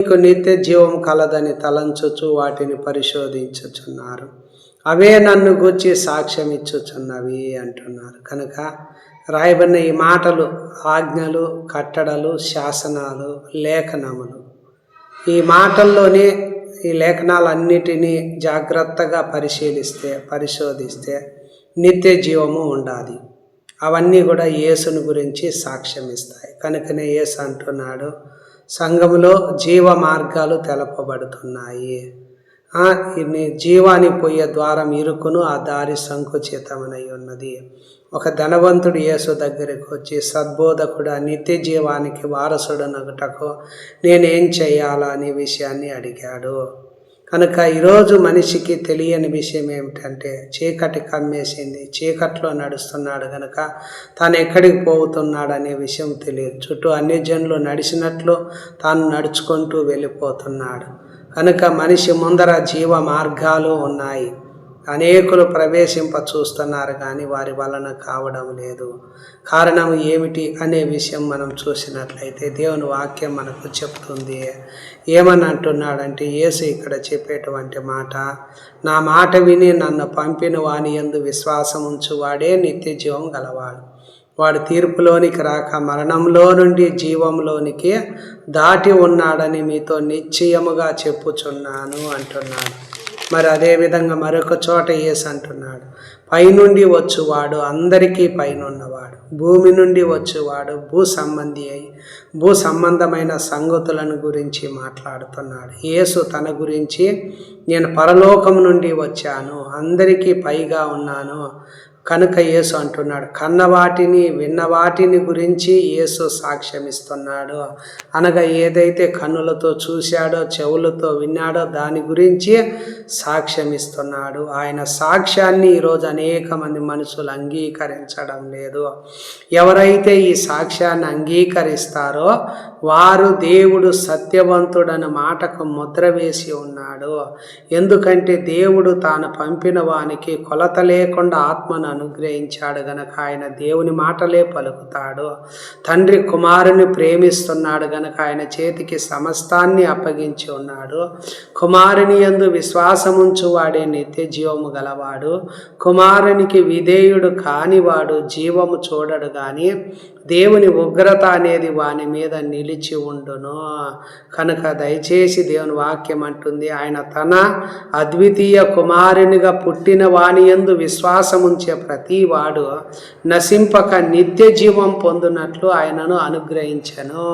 నీకు నిత్య జీవం కలదని తలంచుచు వాటిని పరిశోధించుచున్నారు. అవే నన్ను గూర్చి సాక్ష్యం ఇచ్చుచున్నవి అంటున్నారు. కనుక రాయబడిన ఈ మాటలు ఆజ్ఞలు కట్టడలు శాసనాలు లేఖనములు ఈ మాటల్లోనే ఈ లేఖనాలన్నిటినీ జాగ్రత్తగా పరిశీలిస్తే పరిశోధిస్తే నిత్య జీవము ఉండాలి. అవన్నీ కూడా యేసుని గురించి సాక్ష్యం ఇస్తాయి. కనుకనే యేసు అంటున్నాడు సంఘములో జీవ మార్గాలు తెలపబడుతున్నాయి. ఆ, జీవాన్ని పోయే ద్వారం ఇరుకును ఆ దారి సంకుచితమనై ఉన్నది. ఒక ధనవంతుడు యేసు దగ్గరికి వచ్చి సద్బోధకుడు నిత్య జీవానికి వారసుడనగుటకు నేనేం చేయాలా అనే విషయాన్ని అడిగాడు. కనుక ఈరోజు మనిషికి తెలియని విషయం ఏమిటంటే చీకటి కమ్మేసింది. చీకట్లో నడుస్తున్నాడు కనుక తాను ఎక్కడికి పోతున్నాడు అనే విషయం తెలియదు. చుట్టూ అన్ని జనులు నడిచినట్లు తాను నడుచుకుంటూ వెళ్ళిపోతున్నాడు. కనుక మనిషి ముందర జీవ మార్గాలు ఉన్నాయి. అనేకులు ప్రవేశింప చూస్తున్నారు కానీ వారి వలన కావడం లేదు. కారణం ఏమిటి అనే విషయం మనం చూసినట్లయితే దేవుని వాక్యం మనకు చెప్తుంది. ఏమని అంటున్నాడంటే యేసు ఇక్కడ చెప్పేటువంటి మాట నా మాట విని నన్ను పంపిన వాని ఎందు విశ్వాసం ఉంచువాడే నిత్య జీవం గలవాడు. వాడు తీర్పులోనికి రాక మరణంలో నుండి జీవంలోనికి దాటి ఉన్నాడని మీతో నిశ్చయముగా చెప్పుచున్నాను అంటున్నాడు. మరి అదేవిధంగా మరొక చోట యేసు అంటున్నాడు. పైనుండి వచ్చువాడు అందరికీ పైన ఉన్నవాడు భూమి నుండి వచ్చేవాడు భూ సంబంధి అయి భూ సంబంధమైన సంగతులను గురించి మాట్లాడుతున్నాడు. యేసు తన గురించి నేను పరలోకం నుండి వచ్చాను అందరికీ పైగా ఉన్నాను కనుక యేసు అంటున్నాడు. కన్న వాటిని గురించి యేసు సాక్ష్యం ఇస్తున్నాడు అనగా ఏదైతే కన్నులతో చూశాడో చెవులతో విన్నాడో దాని గురించి సాక్ష్యం ఇస్తున్నాడు ఆయన సాక్ష్యాన్ని ఈరోజు అనేక మంది మనుషులు అంగీకరించడం లేదు. ఎవరైతే ఈ సాక్ష్యాన్ని అంగీకరిస్తారో వారు దేవుడు సత్యవంతుడని మాటకు ముద్ర వేసి ఉన్నాడు. ఎందుకంటే దేవుడు తాను పంపిన వానికి కొలత లేకుండా ఆత్మను అనుగ్రహించాడు గనక ఆయన దేవుని మాటలే పలుకుతాడు. తండ్రి కుమారుని ప్రేమిస్తున్నాడు గనక ఆయన చేతికి సమస్తాన్ని అప్పగించి ఉన్నాడు. కుమారుని యందు విశ్వాసముంచువాడే నిత్య జీవము గలవాడు. కుమారునికి విధేయుడు కానివాడు జీవము చూడడు కానీ దేవుని ఉగ్రత అనేది వాని మీద నిలిచి ఉండును. కనుక దయచేసి దేవుని వాక్యం అంటుంది ఆయన తన అద్వితీయ కుమారునిగా పుట్టిన వాని యందు విశ్వాసముంచే ప్రతి వాడు నశింపక నిత్య జీవం పొందినట్లు ఆయనను అనుగ్రహించను.